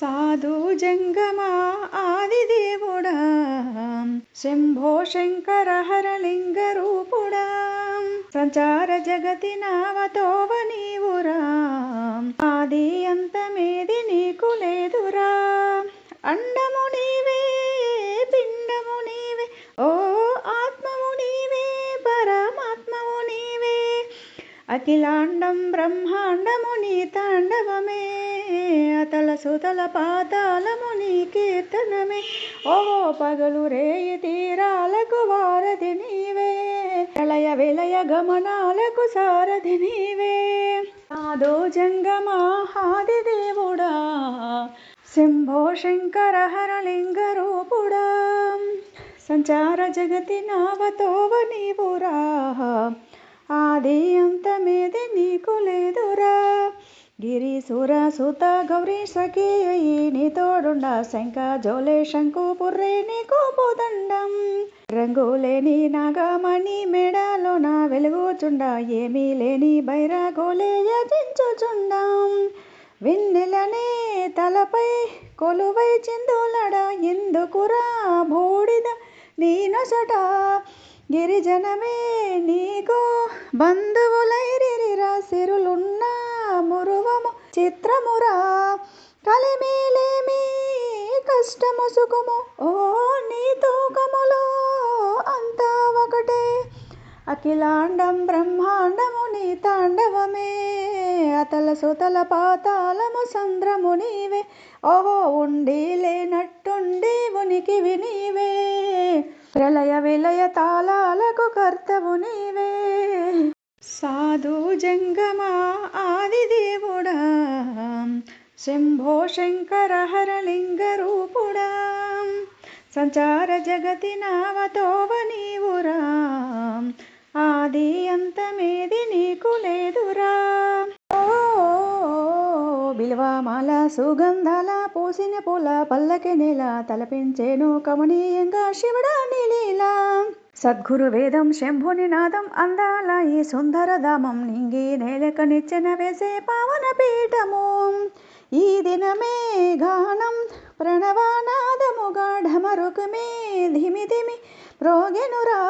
సాధు జంగమా ఆదిదేవుడా శంభో శంకర హరలింగ రూపుడా సంచార జగతి నావతోవ నీవురా ఆది అంతమేది నీకు లేదురా. అండము అఖిలాండం బ్రహ్మాండము నీ తాండవమే. అతల సుతల పాతాలము నీ కీర్తనమే. ఓ పగలు రేయి తీరాలకు వారధి నీవే. ప్రళయ విలయ గమనాలకు సారధి నీవే. ఆదో జంగమాహాది దేవుడా. శంభో శంకర హరలింగ రూపుడా. సంచార జగతి నావతోవ నీవురా. ఆది అంతమేది నీకు లేదురా. గిరి సుర సుత గౌరీ సఖీ నీ తోడుండ శంఖ జోలే శంకు పుర్రే నీకు పోదండం రంగులేని నాగమణి మెడలో నా వెలుగుచుండ ఏమీ లేని బైరాగోలే యజించుచుండం వెన్నెలనే తలపై కొలువై చిందులడ ఎందుకురా బూడిద నీ నొసట? గిరిజనమే నీకు బంధువులైరిరా సిరులున్న మురువము చిత్రమురా. కలిమేలేమి కష్టము సుఖము ఓ నీ తూకములో అంతా ఒకటే. అఖిలాండం బ్రహ్మాండము నీ తాండవమే అతల సుతల పాతాళము సంద్రము నీవే. ఓహో ఉండి లేనట్టుండి ఉనికివి నీవే విలయ తాళాలకు కర్తవు నీవే. సాధు జంగమా ఆదిదేవుడా శంభో శంకర హరలింగ రూపుడా. సంచార జగతి నావతోవ నీవురా. ఆది అంత మాల సుగంధాల పూసిన పూల పల్లకి నేల తలపించేను కమనీయంగా శివుడా నీలీలా. సద్గురు వేదం శంభుని నాదం అందాల ఈ సుందర ధామం నింగి నేలక నిచ్చెన వేసే పావన పీఠము. ఈ దినమే గానం ప్రణవానాదముగా గాఢమరుకమే ధిమి ధిమి ప్రోగెనురా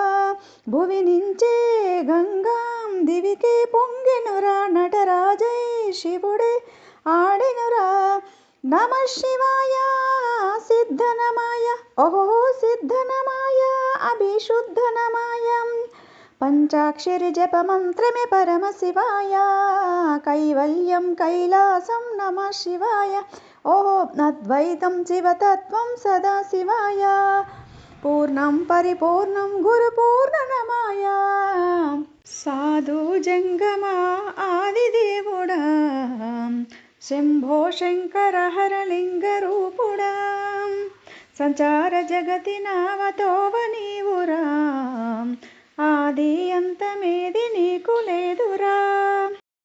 భువి నుంచే గంగాం దివికే పొంగెనురా నటరాజై శివుడే ಆಡೆನುರಾ ನಮ ಶಿವಾಯ ಸಿದ್ಧನಮಾಯ ಓಹೋ ಸಿದ್ಧನಮಾಯ ಅಭಿಶುದ್ಧನಮಾಯ ಪಂಚಾಕ್ಷರಿ ಜಪ ಮಂತ್ರ ಮೇ ಪರಮ ಶಿವಾಯ ಕೈವಲ್ಯಂ ಕೈಲಾಸಂ ನಮ ಶಿವಾಯ ಓಹೋ ಅದ್ವೈತಂ ಶಿವತತ್ವಂ ಸದಾ ಶಿವಾಯ पूर्णं परिपूर्णं गुरुपूर्णनम् शम्भो शङ्करहरलिङ्गुणा सञ्चारजगति नामतो